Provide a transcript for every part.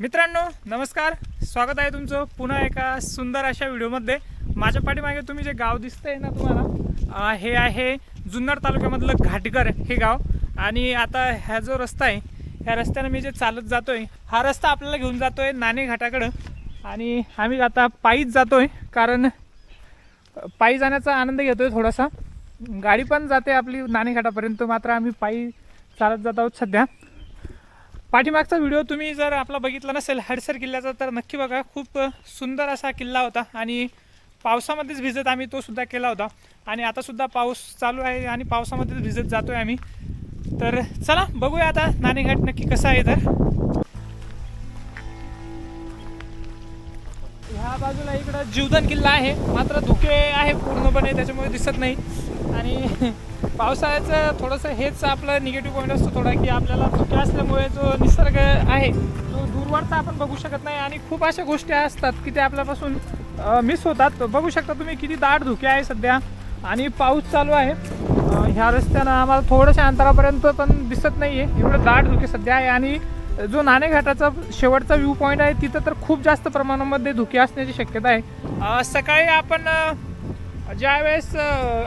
मित्रांनो नमस्कार. स्वागत आहे तुमचं पुन्हा एका सुंदर अशा व्हिडिओमध्ये. माझ्या पाठीमागे तुम्ही जे गाव दिसतंय ना तुम्हाला हे आहे जुन्नर तालुक्यामधलं घाटघर हे गाव. आणि आता ह्या जो रस्ता आहे ह्या रस्त्यानं मी जे चालत जातो आहे हा रस्ता आपल्याला घेऊन जातो आहे नाणे घाटाकडं. आणि आम्ही आता पायीच जातो आहे कारण पायी जाण्याचा आनंद घेतोय थोडासा. गाडी पण जाते आपली नाणेघाटापर्यंत मात्र आम्ही पायी चालत जात आहोत सध्या. पाठीमागचा व्हिडिओ तुम्ही जर आपला बघितला नसेल हडसर किल्ल्याचा तर नक्की बघा. खूप सुंदर असा किल्ला होता आणि पावसामध्येच भिजत आम्ही तो सुद्धा केला होता. आणि आतासुद्धा पाऊस चालू आहे आणि पावसामध्येच भिजत जातो आहे आम्ही. तर चला बघूया आता नाणेघाट नक्की कसा आहे तर. हा बाजूला इकडं जीवधन किल्ला आहे. मात्र धुके आहे पूर्णपणे त्याच्यामुळे दिसत नाही. आणि पावसाळ्याचं थोडंसं हेच आपलं निगेटिव्ह पॉईंट असतो थोडा की आपल्याला धुके असल्यामुळे जो निसर्ग आहे तो दूरवरचा आपण बघू शकत नाही. आणि खूप अशा गोष्टी असतात की ते आपल्यापासून मिस होतात. बघू शकता तुम्ही किती दाट धुके आहे सध्या. आणि पाऊस चालू आहे. ह्या रस्त्यानं आम्हाला थोड्याशा अंतरापर्यंत पण दिसत नाही आहे एवढं दाट धुके सध्या आहे. आणि जो नाणेघाटाचा शेवटचा व्ह्यू पॉईंट आहे तिथं तर खूप जास्त प्रमाणामध्ये धुके असण्याची शक्यता आहे. सकाळी आपण ज्यावेळेस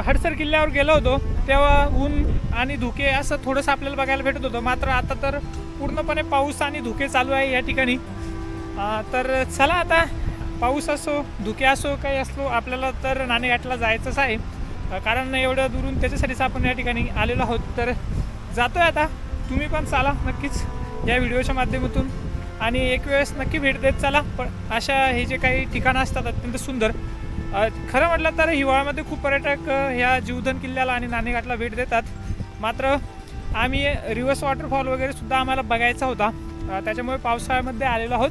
हडसर किल्ल्यावर गेलो होतो तेव्हा ऊन आणि धुके असं थोडंसं आपल्याला बघायला भेटत होतं. मात्र आता तर पूर्णपणे पाऊस आणि धुके चालू आहे या ठिकाणी. तर चला आता पाऊस असो धुके असो काही असलो आपल्याला तर नाणेघाटला जायचंच आहे. कारण एवढं दुरून त्याच्यासाठीच आपण या ठिकाणी आलेलो आहोत. तर जातोय आता. तुम्ही पण चाला नक्कीच. या व्हिडिओच्या माध्यमातून. आणि एक वेळेस नक्की भेट देत चला पण अशा हे जे काही ठिकाणं असतात अत्यंत सुंदर. खरं म्हटलं तर हिवाळ्यामध्ये खूप पर्यटक ह्या जीवधन किल्ल्याला आणि नाणेघाटला भेट देतात. मात्र आम्ही रिव्हर्स वॉटरफॉल वगैरे सुद्धा आम्हाला बघायचा होता. त्याच्यामुळे पावसाळ्यामध्ये आलेलो आहोत.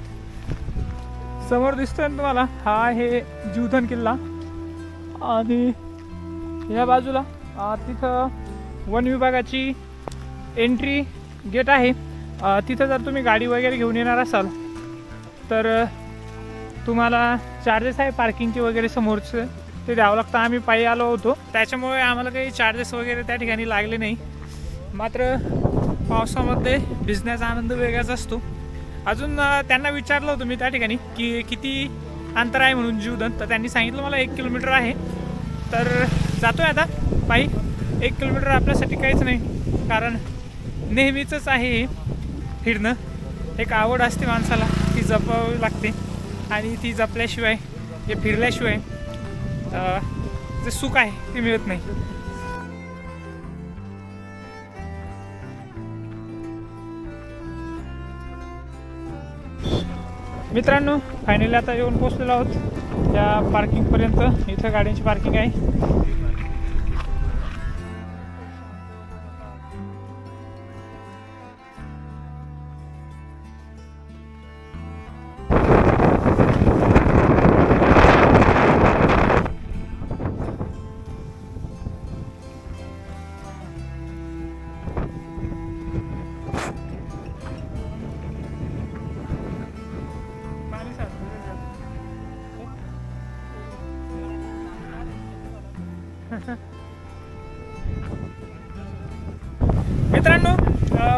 समोर दिसतोय ना तुम्हाला? हा आहे जीवधन किल्ला. आणि या बाजूला तिथं वन विभागाची एंट्री गेट आहे. तिथं जर तुम्ही गाडी वगैरे घेऊन येणार असाल तर तुम्हाला चार्जेस आहे पार्किंगचे वगैरे समोरचं. ते द्यावं लागतं. आम्ही पायी आलो होतो. त्याच्यामुळे आम्हाला काही चार्जेस वगैरे त्या ठिकाणी लागले नाही. मात्र पावसामध्ये भिजण्याचा आनंद वेगळाच असतो. अजून त्यांना विचारलं होतं मी त्या ठिकाणी की किती अंतर आहे म्हणून जीवधन तर त्यांनी सांगितलं मला एक किलोमीटर आहे. तर जातोय आता. पायी एक किलोमीटर आपल्यासाठी काहीच नाही. कारण नेहमीचंच आहे फिरणं एक आवड असते माणसाला ती जपावी लागते. आणि ती जपल्याशिवाय हे फिरल्याशिवाय जे सुख आहे ते मिळत नाही. मित्रांनो फायनली आता येऊन पोचलेलो आहोत. त्या पार्किंगपर्यंत इथं गाड्यांची पार्किंग आहे. मित्रांनो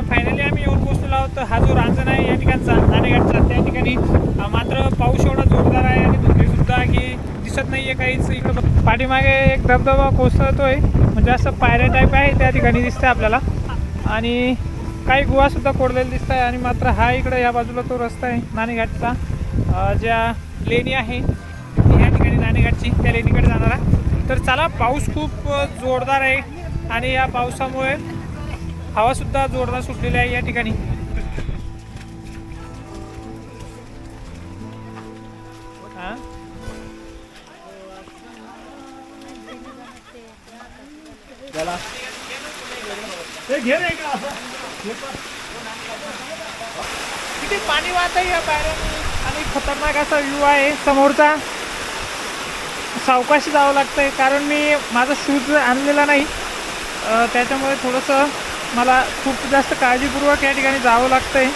फायनली आम्ही येऊन पोहोचलेलो आहोत. हा जो रांजण आहे या ठिकाणचा नाणेघाटचा त्या ठिकाणी मात्र पाऊस एवढा जोरदार आहे आणि धुके की दिसत नाही आहे काहीच. इकडं पाठीमागे एक धबधबा कोसळतोय. म्हणजे असं पायऱ्या टाईप आहे त्या ठिकाणी दिसतंय आपल्याला. आणि काही गुहासुद्धा सुद्धा दिसत आहे आणि मात्र हा इकडं या बाजूला तो रस्ता आहे नाणेघाटचा ज्या लेणी आहे या ठिकाणी नाणेघाटची त्या लेणीकडे जाणारा तर चला पाऊस खूप जोरदार आहे. आणि या पावसामुळे हवा सुद्धा जोरदार सुटलेली आहे या ठिकाणी. घे असं. किती पाणी वाहत आहे या बाहेर आणि खतरनाक असा व्ह्यू आहे समोरचा. सावकाशी जावं लागतंय कारण मी माझा शूज आणलेला नाही. त्याच्यामुळे थोडंसं मला खूप जास्त काळजीपूर्वक या ठिकाणी जावं लागतंय.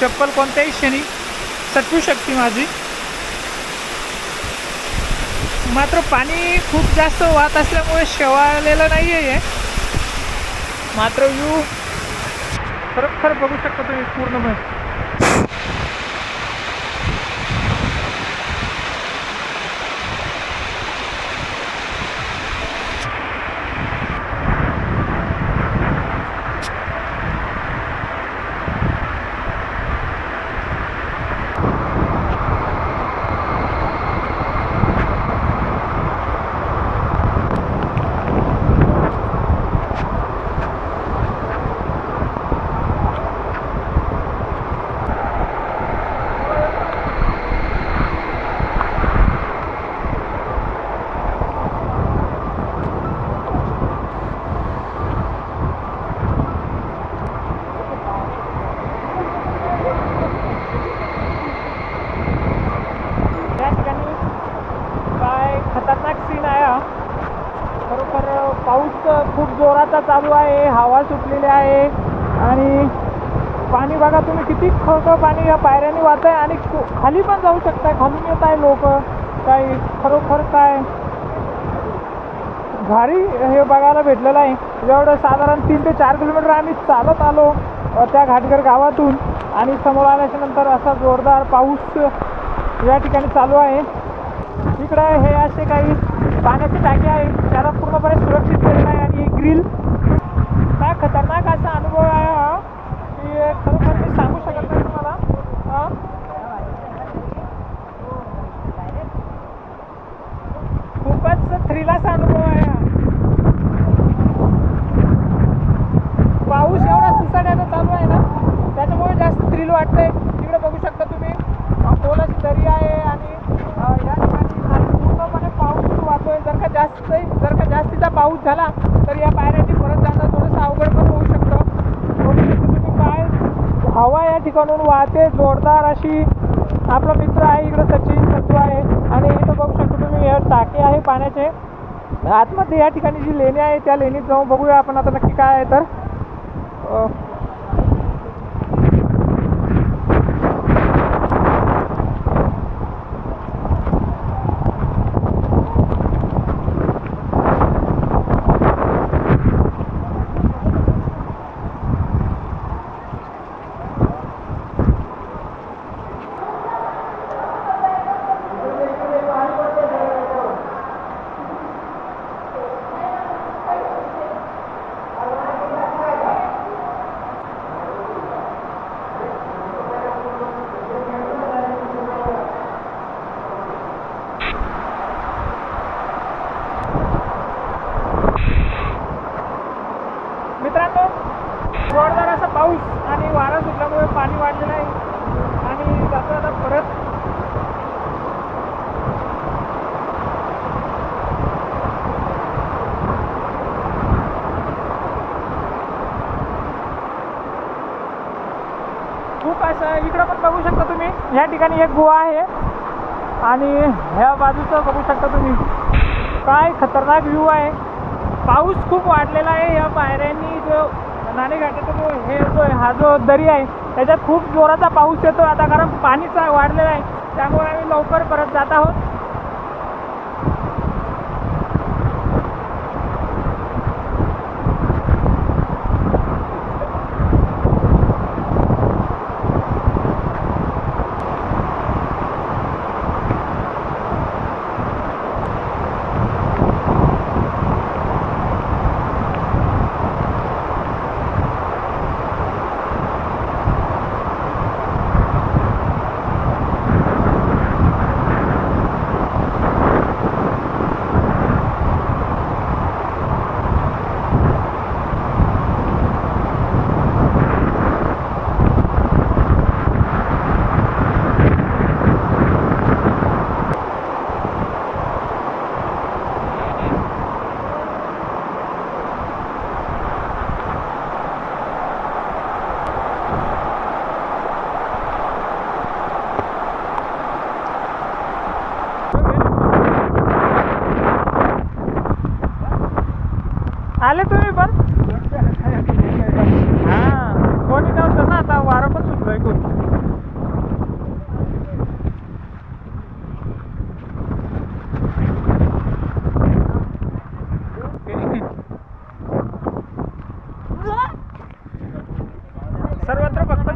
चप्पल कोणत्याही क्षणी सटू शकते माझी. मात्र पाणी खूप जास्त वाहत असल्यामुळे शेवाळलेलं नाही आहे मात्र व्यू खरोखर बघू शकता तुम्ही पूर्णपणे. हवा सुटलेली आहे आणि पाणी बघा तुम्ही किती खळतं पाणी या पायऱ्याने वाहत आहे आणि खाली पण जाऊ शकताय खालून येत आहे लोक. काही खरोखर काय? भारी हे बघायला भेटलेलं आहे. जेवढं साधारण तीन ते चार किलोमीटर आम्ही चालत आलो त्या घाटघर गावातून. आणि समोर आल्याच्यानंतर असा जोरदार पाऊस या ठिकाणी चालू आहे. इकडं हे असे काही पाण्याची टाकी आहे त्याला पूर्णपणे सुरक्षित केलेलं आहे. आणि ग्रिल खतरनाक असा अनुभव आहे हा. की खरोखर मी सांगू शकत नाही तुम्हाला. हा. खूपच थ्रिलाचा अनुभव आहे हा. पाऊस एवढा सुसाट्यानं चालू आहे ना त्याच्यामुळे जास्त थ्रिल वाटतंय. तिकडे बघू शकता तुम्ही. अ, खोलच दरी आहे आणि या ठिकाणी पूर्णपणे पाऊस वाहतोय जर का जास्त जर का जास्तीचा पाऊस झाला तर या पायऱ्याची परत जाणं थोडंसं अवघड पण होऊ शकतं बघू शकता तुम्ही काय हवा या ठिकाणून वाहते जोरदार अशी आपला मित्र आहे इकडं सचिन सत्तू आहे. आणि इथं बघू शकतो तुम्ही हे टाके आहे पाण्याचे. आतमध्ये या ठिकाणी जी लेणी आहे त्या लेणीत जाऊन बघूया आपण आता नक्की काय आहे तर अ, मित्रांनो जोरदार असा पाऊस आणि वारा सुटल्यामुळे पाणी वाढलेलं आहे आणि जाता जाता परत खूप असं इकडं पण बघू शकता तुम्ही या ठिकाणी एक गुहा आहे. आणि ह्या बाजूचं बघू शकता तुम्ही. काय खतरनाक व्ह्यू आहे. पाऊस खूप वाढलेला आहे. या पायऱ्यांनी जो नाणेघाटाचा जो हे जो हा जो दरी आहे त्याच्यात खूप जोराचा पाऊस येतो आता कारण पाणीचा वाढलेला आहे. त्यामुळे आम्ही लवकर परत जात आहोत.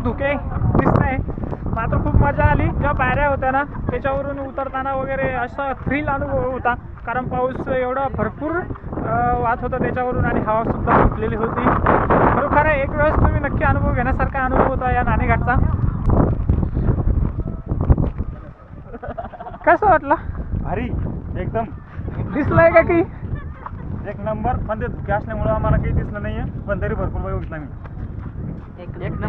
धुके दिसत आहे मात्र खूप मजा आली. जेव्हा पायऱ्या होत्या ना त्याच्यावरून उतरताना वगैरे असा थ्रिल अनुभव होता. कारण पाऊस एवढा भरपूर वाहत होता त्याच्यावरून आणि हवा सुद्धा सुटलेली होती. खरोखर एक वेळेस तुम्ही नक्की अनुभव घेण्यासारखा अनुभव होता या नाणेघाटचा. कसं वाटलं? भारी. एकदम. दिसलंय का की? एक नंबर. पण ते धुके असल्यामुळं आम्हाला काही दिसलं नाहीये. पण तरी भरपूर बघितलं मी. एक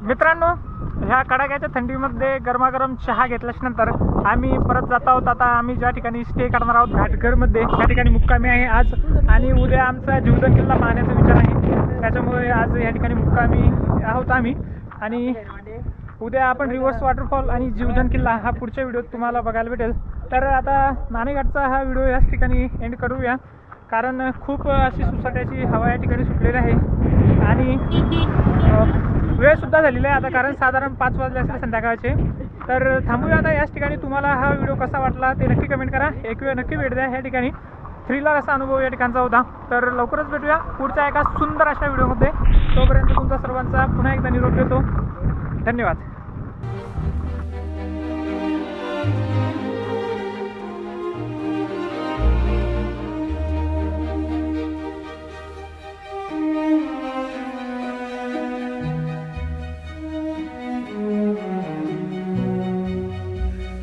मित्रांनो ह्या कडाक्याच्या थंडीमध्ये गरमागरम चहा घेतल्यानंतर आम्ही परत जात आहोत. आता आम्ही ज्या ठिकाणी स्टे करणार आहोत घाटघरमध्ये. त्या ठिकाणी मुक्कामी आहे आज. आणि उद्या आमचा जीवदन किल्ला पाहण्याचा विचार आहे. त्याच्यामुळे आज या ठिकाणी मुक्कामी आहोत आम्ही. आणि उद्या आपण रिव्हर्स वॉटरफॉल आणि जीवधन किल्ला हा पुढच्या व्हिडिओत तुम्हाला बघायला भेटेल. तर आता नाणेघाटचा हा व्हिडिओ याच ठिकाणी एंड करूया. कारण खूप अशी सुसाट्याची हवा या ठिकाणी सुटलेली आहे. आणि वेळसुद्धा झालेला आहे आता कारण साधारण पाच वाजले असेल संध्याकाळचे. तर थांबूया आता याच ठिकाणी. तुम्हाला हा व्हिडिओ कसा वाटला ते नक्की कमेंट करा. एक वेळ नक्की भेट द्या या ठिकाणी. थ्रिलर असा अनुभव या ठिकाणचा होता. तर लवकरच भेटूया. पुढच्या एका सुंदर अशा व्हिडिओमध्ये तोपर्यंत तुमचा सर्वांचा पुन्हा एकदा निरोप घेतो. धन्यवाद.